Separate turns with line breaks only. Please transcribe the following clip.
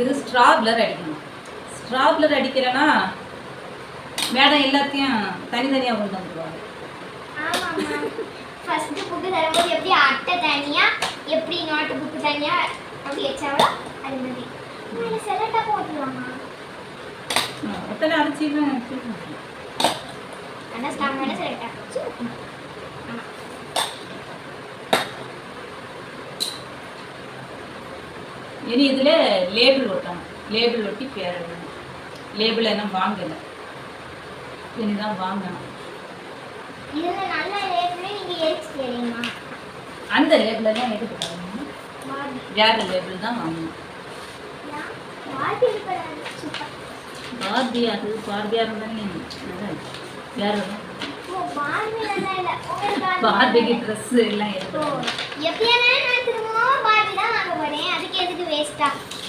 இது ஸ்ட்ராப்லர் அடிக்கணும். ஸ்ட்ராப்லர் அடிக்கிறேன்னா மேடம் எல்லாத்தையும் தனித்தனியாக கொண்டு வந்துருவாங்க.
ஆமாம்மா. ஃபர்ஸ்ட் புக்கு தரும்போது எப்படி அட்டை தனியா எப்படி நோட்டு புக்கு அப்படி வச்சாவோ அது மாதிரி. மேலே செலட்டா
ஒட்டலை அரைச்சின்னு
ஆனால் ஸ்டாம் மேலே செலக்ட்
இனி இதில் லேபிள் ஒட்டணும். லேபிள் ஒட்டி பேர் எழுதணும். லேபிள் என்ன வாங்கலை. இனிதான் வாங்கணும்.
இதில் நல்ல லேபிளே
அந்த லேபிளெல்லாம் எதுக்கு தரணும் வேற லேபிள் தான் வாங்கணும். பார்பியார் பார்பியார் தானே. வேற பார்பிக்கு ட்ரெஸ் எல்லாம்
ஓ 好